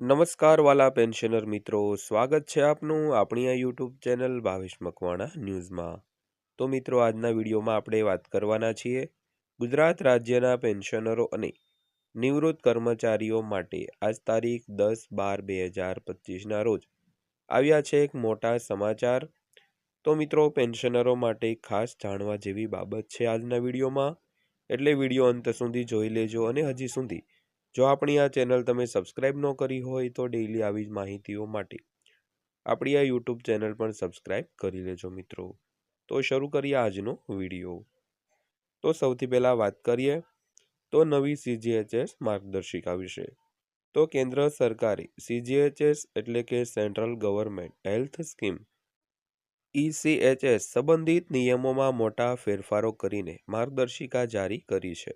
નમસ્કાર વાલા પેન્શનર મિત્રો, સ્વાગત છે આપનું આપણી આ યુટ્યુબ ચેનલ ભાવેશ મકવાણા ન્યૂઝમાં. તો મિત્રો, આજના વિડીયોમાં આપણે વાત કરવાના છીએ ગુજરાત રાજ્યના પેન્શનરો અને નિવૃત્ત કર્મચારીઓ માટે આજ તારીખ દસ બાર બે હજાર પચીસના રોજ આવ્યા છે એક મોટા સમાચાર. તો મિત્રો, પેન્શનરો માટે ખાસ જાણવા જેવી બાબત છે આજના વિડીયોમાં. એટલે વીડિયો અંત સુધી જોઈ લેજો અને હજી સુધી જો આપણી આ ચેનલ તમે સબસ્ક્રાઇબ ન કરી હોય તો ડેઇલી આવી જ માહિતીઓ માટે આપણી આ યુટ્યુબ ચેનલ પણ સબસ્ક્રાઇબ કરી લેજો મિત્રો. તો શરૂ કરીએ આજનો વીડિયો. તો સૌથી પહેલાં વાત કરીએ તો નવી સીજીએચએસ માર્ગદર્શિકા વિશે. તો કેન્દ્ર સરકારે સીજીએચએસ એટલે કે central government health scheme ECHS સંબંધિત નિયમોમાં મોટા ફેરફારો કરીને માર્ગદર્શિકા જારી કરી છે.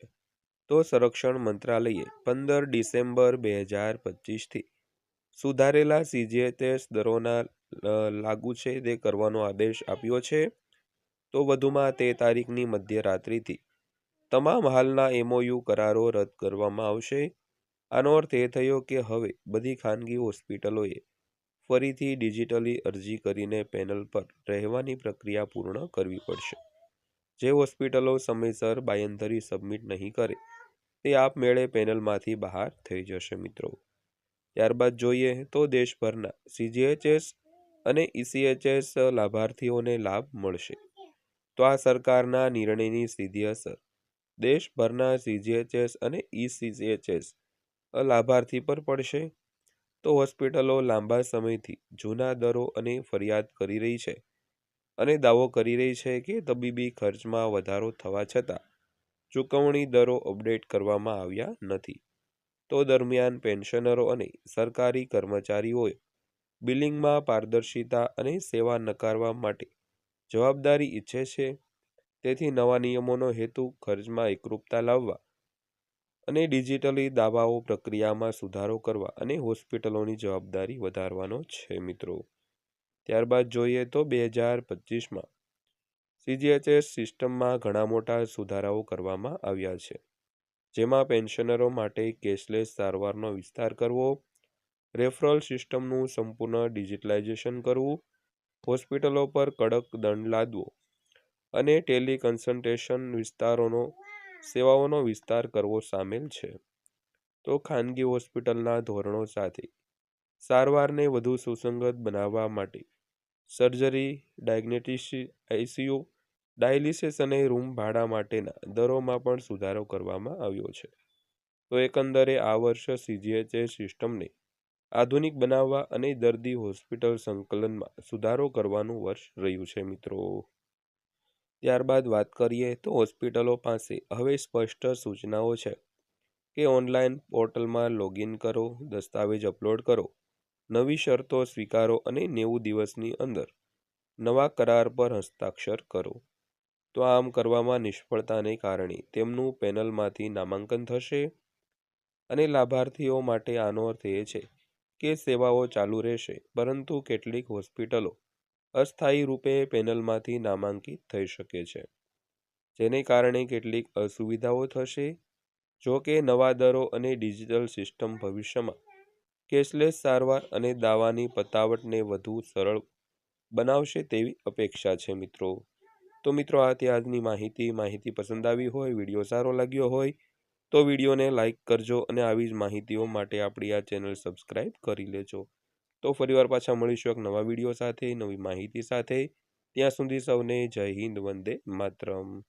તો સંરક્ષણ મંત્રાલયે પંદર ડિસેમ્બર બે હજાર પચીસથી સુધારેલા સીજીએચએસ દરોના લાગુ છે તે કરવાનો આદેશ આપ્યો છે. તો વધુમાં તે તારીખની મધ્યરાત્રિથી તમામ હાલના એમઓયુ કરારો રદ કરવામાં આવશે. આનો અર્થ એ થયો કે હવે બધી ખાનગી હોસ્પિટલોએ ફરીથી ડિજિટલી અરજી કરીને પેનલ પર રહેવાની પ્રક્રિયા પૂર્ણ કરવી પડશે. જે હોસ્પિટલો સમયસર બાયંતરી સબમિટ નહીં કરે, તે આપમેળે પેનલમાંથી બહાર થઈ જશે મિત્રો. ત્યારબાદ જોઈએ તો દેશભરના સીજીએચએસ અને ઈસીએચએસ લાભાર્થીઓને લાભ મળશે. તો આ સરકારના નિર્ણયની સીધી અસર. દેશભરના સીજીએચએસ અને ઈસીએચએસ લાભાર્થી પર પડશે. તો હોસ્પિટલો લાંબા સમયથી જૂના દરો અને ફરિયાદ કરી રહી છે. અને દાવો કરી રહી છે કે તબીબી ખર્ચમાં વધારો થવા છતાં ચૂકવણી દરો અપડેટ કરવામાં આવ્યા નથી. તો દરમિયાન પેન્શનરો અને સરકારી કર્મચારીઓએ બિલિંગમાં પારદર્શિતા અને સેવા નકારવા માટે જવાબદારી ઈચ્છે છે. તેથી નવા નિયમોનો હેતુ ખર્ચમાં એકરૂપતા લાવવા અને ડિજિટલી દાવાઓ પ્રક્રિયામાં સુધારો કરવા અને હોસ્પિટલોની જવાબદારી વધારવાનો છે મિત્રો. ત્યારબાદ જોઈએ તો બે હજાર પચીસમાં સીજીએચએસ સિસ્ટમમાં ઘણા મોટા સુધારાઓ કરવામાં આવ્યા છે, જેમાં પેન્શનરો માટે કેશલેસ સારવારનો વિસ્તાર કરવો, રેફરલ સિસ્ટમનું સંપૂર્ણ ડિજિટલાઇઝેશન કરવું, હોસ્પિટલો પર કડક દંડ લાદવો અને ટેલિકન્સલ્ટેશન વિસ્તારોનો, સેવાઓનો વિસ્તાર કરવો સામેલ છે. તો ખાનગી હોસ્પિટલના ધોરણો સાથે સારવારને વધુ સુસંગત બનાવવા માટે સર્જરી, ડાયગ્નેટિસ આઈસીયુ ડાયાલિસિસ અને રૂમ ભાડા માટેના દરોમાં પણ સુધારો કરવામાં આવ્યો છે. તો એકંદરે આ વર્ષ સીજીએચએસ સિસ્ટમને આધુનિક બનાવવા અને દર્દી હોસ્પિટલ સંકલનમાં સુધારો કરવાનું વર્ષ રહ્યું છે મિત્રો. ત્યારબાદ વાત કરીએ તો હોસ્પિટલો પાસે હવે સ્પષ્ટ સૂચનાઓ છે કે ઓનલાઈન પોર્ટલમાં લોગિન કરો, દસ્તાવેજ અપલોડ કરો નવી શરતો સ્વીકારો અને નેવું દિવસની અંદર નવા કરાર પર હસ્તાક્ષર કરો. તો આમ કરવામાં નિષ્ફળતાને કારણે તેમનું પેનલમાંથી નામાંકન થશે અને લાભાર્થીઓ માટે આનો અર્થ એ છે કે સેવાઓ ચાલુ રહેશે, પરંતુ કેટલીક હોસ્પિટલો અસ્થાયી રૂપે પેનલમાંથી નામાંકિત થઈ શકે છે, જેને કારણે કેટલીક અસુવિધાઓ થશે. જો કે નવા દરો અને ડિજિટલ સિસ્ટમ ભવિષ્યમાં કેશલેસ સારવાર અને દાવાની પતાવટને વધુ સરળ બનાવશે તેવી અપેક્ષા છે મિત્રો. તો મિત્રો, આ તે આજની માહિતી. માહિતી પસંદ આવી હોય, વીડિયો સારો લાગ્યો હોય, તો વિડીયોને લાઇક કરજો અને આવી જ માહિતીઓ માટે આપણી આ ચેનલ સબસ્ક્રાઈબ કરી લેજો. તો ફરીવાર પાછા મળીશું એક નવા વીડિયો સાથે, નવી માહિતી સાથે. ત્યાં સુધી સૌને જય હિન્દ, વંદે માતરમ.